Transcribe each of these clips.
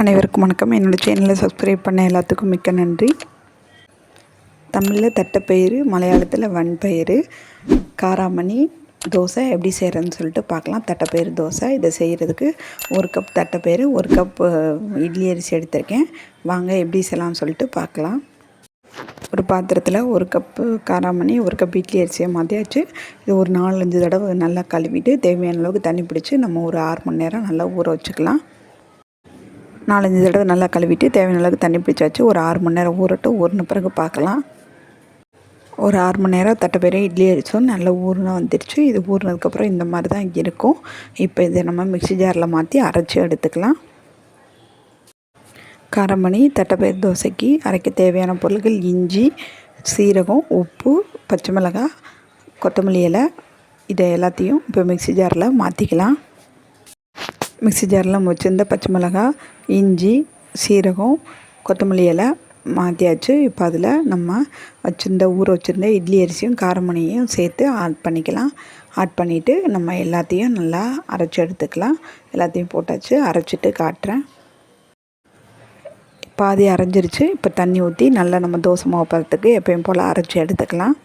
அனைவருக்கும் வணக்கம். என்னோடய சேனலை சப்ஸ்கிரைப் பண்ண எல்லாத்துக்கும் மிக்க நன்றி. தமிழில் தட்டைப்பயிறு மலையாளத்தில் வன்பயிறு காராமணி தோசை எப்படி செய்கிறதுன்னு சொல்லிட்டு பார்க்கலாம். தட்டைப்பயிறு தோசை இதை செய்கிறதுக்கு ஒரு கப் தட்டைப்பயிறு ஒரு கப் இட்லி அரிசி எடுத்திருக்கேன். வாங்க எப்படி செய்யலாம்னு சொல்லிட்டு பார்க்கலாம். ஒரு பாத்திரத்தில் ஒரு கப்பு காராமணி ஒரு கப் இட்லி அரிசியை மாற்றியாச்சு இது ஒரு நாலஞ்சு தடவை நல்லா கழுவிட்டு தேவையான அளவுக்கு தண்ணி பிடிச்சி நம்ம ஒரு ஆறு மணி நேரம் நல்லா ஊற வச்சுக்கலாம். நாலஞ்சு தடவை நல்லா கழுவிட்டு தேவையான அளவுக்கு தண்ணி பிடிச்சாச்சு ஒரு ஆறு மணி நேரம் ஊறட்டும். ஊறின பிறகு பார்க்கலாம். ஒரு ஆறு மணி நேரம் தட்டைப்பயிரை இட்லி அடித்தோம் நல்லா ஊறினா வந்துடுச்சு இது ஊறினதுக்கப்புறம் இந்த மாதிரி தான் இருக்கும். இப்போ இதை நம்ம மிக்சி ஜாரில் மாற்றி அரைச்சி எடுத்துக்கலாம். காரமணி தட்டைப்பயிர் தோசைக்கு அரைக்க தேவையான பொருட்கள் இஞ்சி சீரகம் உப்பு பச்சை மிளகாய் கொத்தமல்லி இலை இதை எல்லாத்தையும் இப்போ மிக்சி ஜாரில் மாற்றிக்கலாம் மிக்சி ஜாரில் வச்சுருந்த பச்சை மிளகா இஞ்சி சீரகம் கொத்தமல்லி இலை மாற்றியாச்சு இப்போ அதில் நம்ம வச்சுருந்த ஊற வச்சுருந்த இட்லி அரிசியும் காரமணியும் சேர்த்து ஆட் பண்ணிக்கலாம். ஆட் பண்ணிவிட்டு நம்ம எல்லாத்தையும் நல்லா அரைச்சி எடுத்துக்கலாம். எல்லாத்தையும் போட்டாச்சு அரைச்சிட்டு காட்டுறேன். பாதி அரைஞ்சிருச்சு. இப்போ தண்ணி ஊற்றி நல்லா நம்ம தோசை மாவு பதத்துக்கு எப்பயும் போல் அரைச்சி எடுத்துக்கலாம்.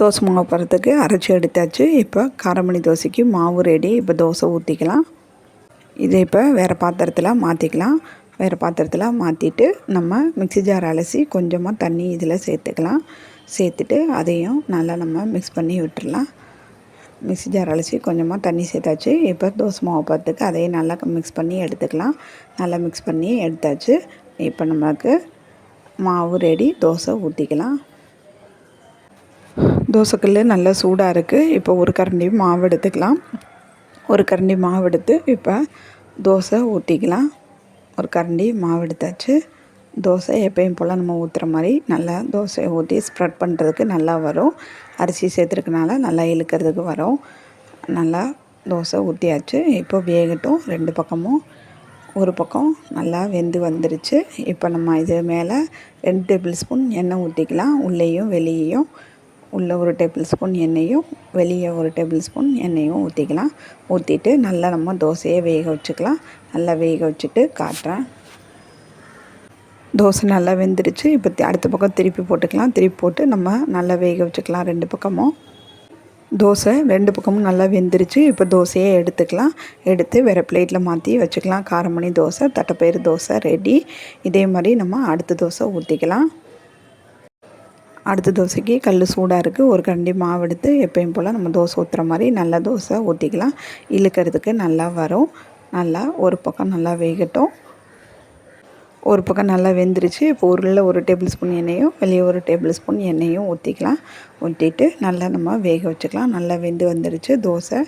தோசை மாவு பதத்துக்கு அரைச்சி எடுத்தாச்சு. இப்போ காரமணி தோசைக்கு மாவு ரெடி இப்போ தோசை ஊற்றிக்கலாம் இதை இப்போ வேறு பாத்திரத்தில் மாற்றிக்கலாம் வேறு பாத்திரத்தில் மாற்றிட்டு நம்ம மிக்சி ஜார் அலசி கொஞ்சமாக தண்ணி இதில் சேர்த்துக்கலாம். சேர்த்துட்டு அதையும் நல்லா நம்ம மிக்ஸ் பண்ணி விட்டுடலாம் மிக்சி ஜார் அலசி கொஞ்சமாக தண்ணி சேர்த்தாச்சு. இப்போ தோசை மாவு பத்துக்கு அதையும் நல்லா மிக்ஸ் பண்ணி எடுத்துக்கலாம். நல்லா மிக்ஸ் பண்ணி எடுத்தாச்சு. இப்போ நமக்கு மாவு ரெடி தோசை ஊற்றிக்கலாம் தோசைக்கல் நல்லா சூடாக இருக்குது இப்போ ஒரு கரண்டி மாவு எடுத்துக்கலாம். ஒரு கரண்டி மாவு எடுத்து இப்போ தோசை ஊற்றிக்கலாம் ஒரு கரண்டி மாவு எடுத்தாச்சு. தோசை எப்பயும் போல் நம்ம ஊற்றுற மாதிரி நல்லா தோசையை ஊற்றி ஸ்ப்ரெட் பண்ணுறதுக்கு நல்லா வரும். அரிசி சேர்த்துருக்கனால நல்லா இழுக்கிறதுக்கு வரும். நல்லா தோசை ஊற்றியாச்சு இப்போ வேகட்டும். ரெண்டு பக்கமும் ஒரு பக்கம் நல்லா வெந்து வந்துருச்சு. இப்போ நம்ம இது மேலே ரெண்டு டேபிள் ஸ்பூன் எண்ணெய் ஊற்றிக்கலாம் உள்ளேயும் வெளியேயும் உள்ளே ஒரு டேபிள் ஸ்பூன் எண்ணெயும் வெளியே ஒரு டேபிள் ஸ்பூன் எண்ணெயும் ஊற்றிக்கலாம் ஊற்றிட்டு நல்லா நம்ம தோசையை வேக வச்சுக்கலாம். நல்லா வேக வச்சுட்டு காட்டுறேன். தோசை நல்லா வெந்துருச்சு. இப்போ அடுத்த பக்கம் திருப்பி போட்டுக்கலாம். திருப்பி போட்டு நம்ம நல்லா வேக வச்சுக்கலாம் ரெண்டு பக்கமும். தோசை ரெண்டு பக்கமும் நல்லா வெந்துருச்சு. இப்போ தோசையை எடுத்துக்கலாம். எடுத்து வேறு பிளேட்டில் மாற்றி வச்சுக்கலாம். காரமணி தோசை தட்டைப்பயிறு தோசை ரெடி இதே மாதிரி நம்ம அடுத்த தோசை ஊற்றிக்கலாம் அடுத்த தோசைக்கு கல் சூடாக இருக்குது ஒரு கண்டி மாவு எடுத்து எப்பயும் போல் நம்ம தோசை ஊற்றுற மாதிரி நல்லா தோசை ஊற்றிக்கலாம் இழுக்கிறதுக்கு நல்லா வரும். நல்லா ஒரு பக்கம் நல்லா வேகட்டும். ஒரு பக்கம் நல்லா வெந்துருச்சு. இப்போ உருளில் ஒரு டேபிள் ஸ்பூன் எண்ணெயும் வெளியே ஒரு டேபிள் ஸ்பூன் எண்ணெயும் ஊற்றிக்கலாம் ஊற்றிட்டு நல்லா நம்ம வேக வச்சுக்கலாம். நல்லா வெந்து வந்துருச்சு தோசை.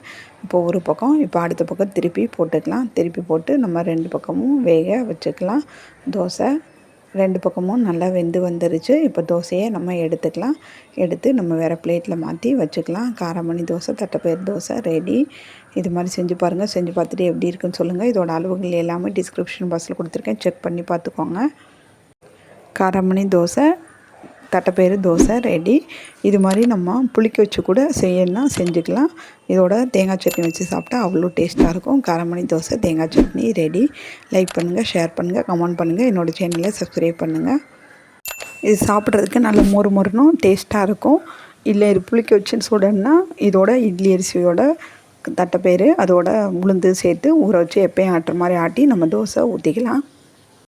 இப்போ ஒரு பக்கம் இப்போ அடுத்த பக்கம் திருப்பி போட்டுக்கலாம். திருப்பி போட்டு நம்ம ரெண்டு பக்கமும் வேக வச்சுக்கலாம். தோசை ரெண்டு பக்கமும் நல்லா வெந்து வந்துருச்சு. இப்போ தோசையை நம்ம எடுத்துக்கலாம். எடுத்து நம்ம வேறு பிளேட்டில் மாற்றி வச்சுக்கலாம். காரமணி தோசை தட்டைப்பயிர் தோசை ரெடி இது மாதிரி செஞ்சு பாருங்கள் செஞ்சு பார்த்துட்டு எப்படி இருக்குன்னு சொல்லுங்கள் இதோட அளவுகள் எல்லாமே டிஸ்கிரிப்ஷன் பாக்ஸில் கொடுத்துருக்கேன். செக் பண்ணி பார்த்துக்கோங்க. காரமணி தோசை தட்டைப்பயிறு தோசை ரெடி. இது மாதிரி நம்ம புளிக்க வச்சு கூட செய்யணும்னா செஞ்சுக்கலாம். இதோட தேங்காய் சட்னி வச்சு சாப்பிட்டா அவ்வளோ டேஸ்ட்டாக இருக்கும். காரமணி தோசை தேங்காய் சட்னி ரெடி. லைக் பண்ணுங்கள் ஷேர் பண்ணுங்கள் கமெண்ட் பண்ணுங்கள் என்னோடய சேனலை சப்ஸ்கிரைப் பண்ணுங்கள் இது சாப்பிட்றதுக்கு நல்ல மொறு மொறுனும் டேஸ்ட்டாக இருக்கும். இல்லை இது புளிக்க வச்சு சுடணுன்னா இதோட இட்லி அரிசியோட தட்டைப்பயிறு அதோட உளுந்து சேர்த்து ஊற வச்சு எப்பயும் ஆட்டுற மாதிரி ஆட்டி நம்ம தோசை ஊற்றிக்கலாம்